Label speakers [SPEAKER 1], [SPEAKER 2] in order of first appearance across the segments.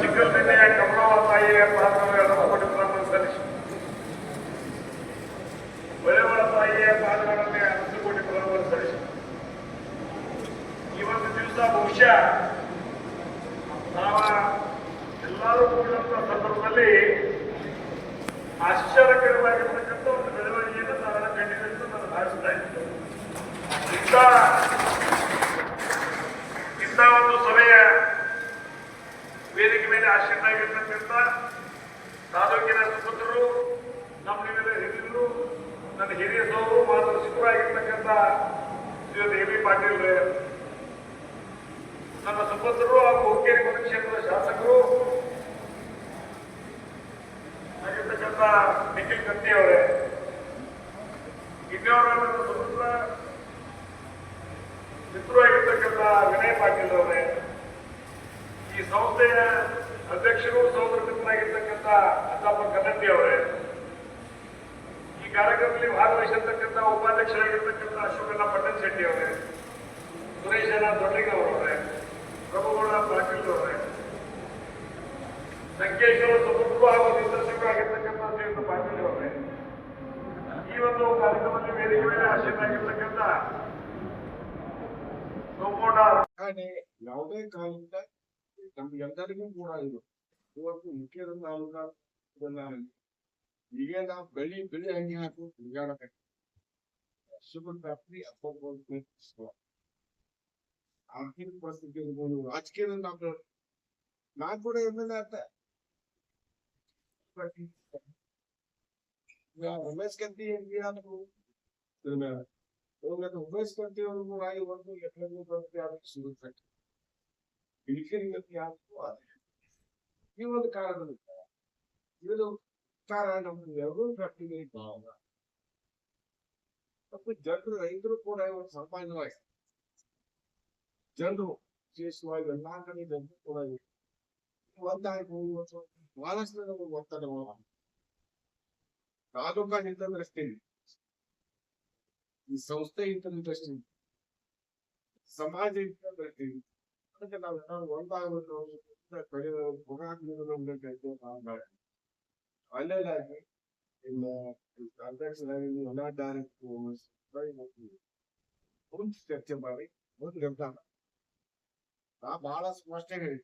[SPEAKER 1] ಚಿಕ್ಕಲ್ದಿನೆಯ ಕಮಲವ ತಾಯಿಯ ಪಾದಗಳನ್ನು ಕೊಟ್ಟಿದ್ದನ್ನು ಸಲ್ಲಿಸಿ ಒಳೆವಳ ತಾಯಿಯ ಕೋಟಿ ಫಲವನ್ನು ಸಲ್ಲಿಸಿ ಈ ಒಂದು ದಿವಸ ಆಶ್ಚರ್ಯಕರವಾಗಿರ್ತಕ್ಕಂಥ ಒಂದು ಬೆಳವಣಿಗೆಯನ್ನು ನಾವೆಲ್ಲ ಕಂಡಿದೆ ನಾನು ಭಾವಿಸ್ತಾ ಇದ್ದೀನಿ ಇಂಥ ಇಂಥ ಒಂದು ಸಭೆಯ ವೇದಿಕೆ ಮೇಲೆ ಆಶ್ರಯರಾಗಿರ್ತಕ್ಕಂಥ ತಾಲೂಕಿನ ಸುಪುತ್ರರು ನಮ್ಮ ಹಿರಿಯರು ನನ್ನ ಹಿರಿಯ ಸೋರು ಮಾರ್ಗದರ್ಶಕರಾಗಿರ್ತಕ್ಕಂಥ ಶ್ರೀಯುತ ಎ ಬಿ ಪಾಟೀಲ್ ನಮ್ಮ ಸುಪುತ್ರರು ಹಾಗೂ ಹುಕ್ಕೇರಿ ಮತಕ್ಷೇತ್ರದ ಶಾಸಕರು, ಆಗಿರ್ತಕ್ಕಂಥ ನಿಖಿಲ್ ಕತ್ತಿ ಅವರೇ. ಇನ್ನವರ ಸುಪುತ್ರ ಸುಪುತ್ರ ಮಿತ್ರರಾಗಿರ್ತಕ್ಕಂಥ ವಿನಯ್ ಪಾಟೀಲ್ ಅವರೇ. ಈ ಸಂಸ್ಥೆಯ ಅಧ್ಯಕ್ಷರು, ಸಹೋದರ ಅಧ್ಯಾಪಕ ಕನ್ನಂಡಿ ಅವರೇ, ಈ ಕಾರ್ಯಕ್ರಮದಲ್ಲಿ ಭಾಗವಹಿಸಿರ್ತಕ್ಕಂಥ ಉಪಾಧ್ಯಕ್ಷರಾಗಿರ್ತಕ್ಕಂಥ ಅಶೋಕಣ್ಣ ಪಟ್ಟಣ್ ಶೆಟ್ಟಿ ಅವರೇ ಸುರೇಶನ ದೊಡ್ಡಗೌರವರೇ ಪ್ರಭುಗೌಡ ಪಾಟೀಲ್ ಅವರೇ ಸಂಕೇಶ್ವರ ಸುಪುತ್ರರು ಹಾಗೂ ನಿರ್ದೇಶಕರಾಗಿರ್ತಕ್ಕಂಥ ಶ್ರೀಯುತ ಪಾಟೀಲ್ ಅವರೇ, ಈ ಒಂದು ಕಾರ್ಯಕ್ರಮದಲ್ಲಿ ವೇದಿಕೆ ಮೇಲೆ ಆಶೀರ್ವಾಗಿರ್ತಕ್ಕಂಥ
[SPEAKER 2] ಯಾವುದೇ ಕಾಲದಿಂದ ನಮ್ಗೆಲ್ಲರಿಗೂ ಕೂಡ ಇದು ಇವತ್ತು ಮುಖ್ಯದ ನಾಲ್ಕ ಈಗ ನಾವು ಬೆಳಿ ಬೆಳಿ ಹಂಗೆ ಹಾಕು ತಿರ್ಗಾಡಕ್ಕೆ ಶುಗರ್ ಫ್ಯಾಕ್ಟ್ರಿ ಅಪ್ಪ ಆರ್ಥಿಕ ಪರಿಸ್ಥಿತಿ ಇರ್ಬೋದು ರಾಜಕೀಯದ ನಾವು ನಾನ್ ಕೂಡ ಎಮ್ ಎಲ್ ಆತ ರಮೇಶ್ ಕಂತಿ ಹೆಂಗೆ ಅನ್ನೋದು ಇವಾಗ ಉಮೇಶ್ ಕಂತಿ ಅವರು ಕೂಡ ಇವತ್ತು ಎಕರೆ ಬಂದ್ರೆ ಅದಕ್ಕೆ ಶುಗರ್ ಫ್ಯಾಕ್ಟ್ರಿ ಇಳಿಕೆರಿಗೆ ಯಾರು ಈ ಒಂದು ಕಾರಣದಿಂದ ಇದು ಕಾರಣ ಫ್ಯಾಕ್ಟ್ರಿಗೆ ಭಾವ ಮತ್ತು ಜನರು, ರೈತರು ಕೂಡ ಇವರು ಸಾಮಾನ್ಯವಾಗಿ ಜನರು ವಿಶೇಷವಾಗಿ ಎಲ್ಲಾ ಕಡೆ ಜನರು ಕೂಡ ಒಂದಾಗಿ ಬಹಳಷ್ಟು ನಮಗೆ ಒತ್ತಡ ತಾಲೂಕಾ ನಿಂತಂದ್ರೆ ಅಷ್ಟೇ ಈ ಸಂಸ್ಥೆ ಇಂತಂದ್ರೆ ಅಷ್ಟೇ ಸಮಾಜ ಇಂತಂದ್ರೆ ಅಷ್ಟೇ ಅದಕ್ಕೆ ನಾವು ಏನಾದ್ರು ಒಂದಾಗಬೇಕು ಕಡಿಮೆ ಹೋಗಾಕ್ಬೇಕು ಅಲ್ಲೇದಾಗಿ ಇಲ್ಲ ಅಧ್ಯಕ್ಷರಾಗಿ ಎಲ್ಲ ಡೈರೆಕ್ಟ್ ಚರ್ಚೆ ಮಾಡಿ ಒಂದು ನಿರ್ಧಾರ ನಾ ಬಹಳ ಸ್ಪಷ್ಟ ಹೇಳಿ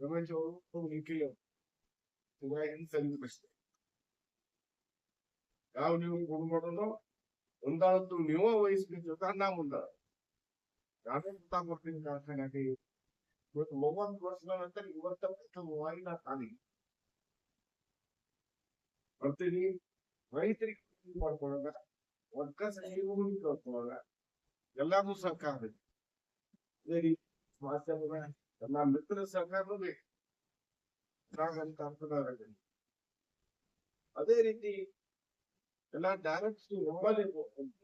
[SPEAKER 2] ರಮೇಶ್ ಅವರು ನಿಖಿಲ್ ಹಿಂಗ್ ಸಲ್ಲಿಸಬೇಕಷ್ಟೇ ಯಾವ ನೀವು ಗುಣ ಮಾಡೋದು ಒಂದಾದ್ದು ನೀವೇ ವಹಿಸ್ಬೇಕು ನಾ ಮುಂದ ಗೊತ್ತಾಗ್ಬಿಡ್ತೀನಿ ಕಾರ್ಖಾನೆಗೆ ಇವತ್ತು ವರ್ಷದ ನಂತರ ಇವತ್ತ ಮೊಬೈಲ್ ತಾನೇ ಬರ್ತೀನಿ ರೈತರಿಗೆ ಮಾಡ್ಕೊಳ್ಳೋಣ ವರ್ಕರ್ಸ್ ಕೇಳ್ಕೊಳ್ಳೋಣ ಎಲ್ಲಾರು ಸರ್ಕಾರ ಅದೇ ರೀತಿ ಎಲ್ಲ ಮಿತ್ರ ಸರ್ಕಾರನೂ ಬೇಕು ಅಂತ ಅದೇ ರೀತಿ ಎಲ್ಲ ಡೈರೆಕ್ಟ್ ಹೇಳಿದ್ರು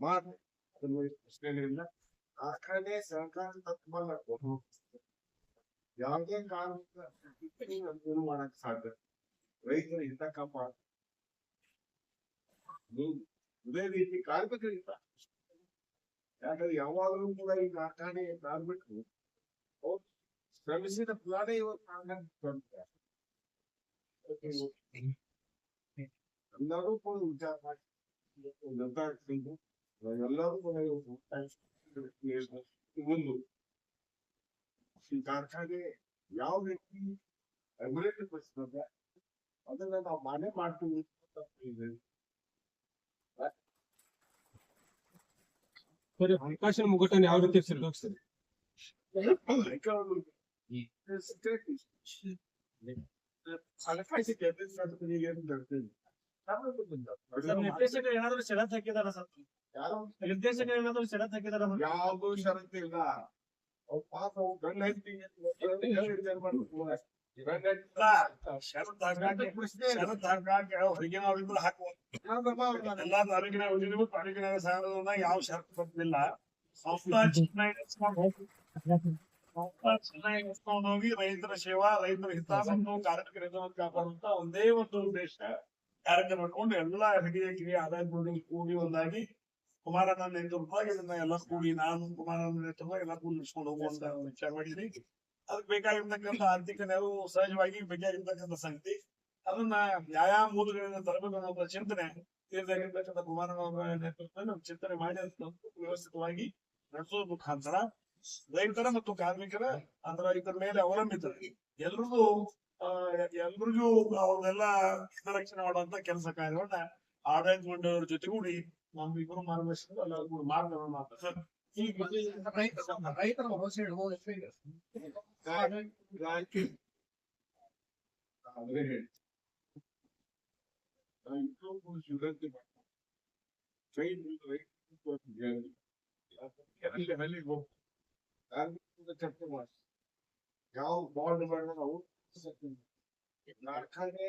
[SPEAKER 2] ಮಾಡಿ ಅದನ್ನು ಪ್ರಶ್ನೆ ಇಲ್ಲ ಕಾರ್ಖಾನೆ ಸಹಕಾರ ತತ್ವಲ್ಲ ಯಾವುದೇ ಕಾರಣಕ್ಕೆ ಮಾಡಕ್ ಸಾಧ್ಯ ರೈತರ ಹಿತ ಕಾಪಾಡ ಇದೇ ರೀತಿ ಕಾರ್ಮಿಕರ ಹಿತ ಯಾಕಂದ್ರೆ ಯಾವಾಗಲೂ ಕೂಡ ಈ ಕಾರ್ಖಾನೆ ಕಾರ್ಮಿಕರು ಅವ್ರು ಶ್ರಮಿಸಿದ ಫಲಾನೇ ಇವತ್ತು ಕಾರ್ಖಾನೆ. ಎಲ್ಲರೂ ಕೂಡ ವಿಚಾರ ಮಾಡಿ ನಿರ್ಧಾರ ಎಲ್ಲರೂ ಒಂದು. ಈ ಕಾರ್ಖಾನೆ ಯಾವ ರೀತಿ ಅಭಿವೃದ್ಧಿ ಪಡಿಸ್ತದೆ ಅದನ್ನ ನಾವು ಮನೆ ಮಾಡ್ತೀವಿ.
[SPEAKER 3] ಸರಿ ಹಣಕಾಸಿನ ಮುಗ್ಗಟ್ಟನ್ನು ಯಾವ ರೀತಿ ಸರಿದೂಗಿಸ್ತಾರೆ?
[SPEAKER 2] ಹಣಕಾಸು
[SPEAKER 4] ನಿರ್ದೇಶಕರು ಏನಾದ್ರು ಷರತ್ ಹಾಕಿದಾರ ಸರ್? ಏನಾದ್ರು ಷರತ್ ಹಾಕಿದಾರ
[SPEAKER 2] ಯಾವ್ದು ಷರತ್ತು ಇಲ್ಲ. ಅವ್ರು ಪಾಪ ಅವ್ರು ಗಂಡ ಹೆಂಡ್ತಿ
[SPEAKER 1] ಯಾವ ಶರತ್ ಬರ್ತಿಲ್ಲ ಚೆನ್ನಾಗಿ ಹೋಗಿ ರೈತರ ಸೇವಾ ರೈತರ ಹಿತ ಕಾರ್ಯಕ್ರಮ ಕಾಪಾಡುವಂತ ಒಂದೇ ಒಂದು ಉದ್ದೇಶ. ಕಾರ್ಯಕ್ರಮ ಇಟ್ಕೊಂಡು ಎಲ್ಲಾ ಹಿರಿಯ ಕಿರಿಯ ಆದಾಯ ಕೂಡಿ ಒಂದಾಗಿ ಕುಮಾರನ ನೇತೃತ್ವವಾಗಿ ಇದನ್ನ ಎಲ್ಲ ಕೂಡಿ ನಾನು ಕುಮಾರನ ನೇತೃತ್ವ ಎಲ್ಲ ಕೂಡಿ ನಡೆಸ್ಕೊಂಡು ಹೋಗುವಂತ ಒಂದು ವಿಚಾರ ಮಾಡಿದ್ರಿ ಅದಕ್ಕೆ ಬೇಕಾಗಿರ್ತಕ್ಕಂಥ ಆರ್ಥಿಕ ನೆರವು ಸಹಜವಾಗಿ ಬೇಕಾಗಿರ್ತಕ್ಕಂಥ ಸಂಗತಿ. ಅದನ್ನ ಯಾವ ಮೂಲಗಳಿಂದ ತರಬೇಕು ಅನ್ನೋ ಚಿಂತನೆ ತೀರ್ದಾಗಿರ್ತಕ್ಕಂಥ ಕುಮಾರನವರ ನೇತೃತ್ವದಲ್ಲಿ ಚಿಂತನೆ ಮಾಡಿ ವ್ಯವಸ್ಥಿತವಾಗಿ ನಡೆಸೋದ್ರ ಮುಖಾಂತರ ರೈತರ ಮತ್ತು ಕಾರ್ಮಿಕರ ಅದರ ಇದರ ಮೇಲೆ ಅವಲಂಬಿತರಾಗಿ ಎಲ್ರಿಗೂ ಎಲ್ರಿಗೂ ಅವ್ರನ್ನೆಲ್ಲ ಹಿತರಕ್ಷಣೆ ಮಾಡುವಂತ ಕೆಲಸ ಕಾರ್ಯವನ್ನ ಆಡಳಿತ ಮಂಡಳಿಯವ್ರ ಜೊತೆಗೂಡಿ ನಮ್ಮಿಬ್ಬರು ಮಾರ್ಗದರ್ಶನ ಎಲ್ಲರಿಗೂ ಮಾರ್ಗವನ್ನು ಮಾಡ್ತಾರೆ ಈಗ
[SPEAKER 2] ರೈತರ ಭರವಸೆ ಇಡ್ಬೋದು ಗಾಯಕಿ ಅಂದ್ರೆ ಹೇಳಿ. ನಾನು ಇನ್ನೊಬ್ಬರು ವಿನಂತಿ ಮಾಡ್ತೀನಿ ಟ್ರೈನ್ ಎಲ್ಲಿ ಹಳ್ಳಿಗೆ ಹೋಗಿ ಕಾರ್ಮಿಕರ ಚರ್ಚೆ ಮಾಡಿ ಯಾವ ಬಾಂಡ್ ಮಾಡೋಣ ನಾವು ಕಾರ್ಖಾನೆ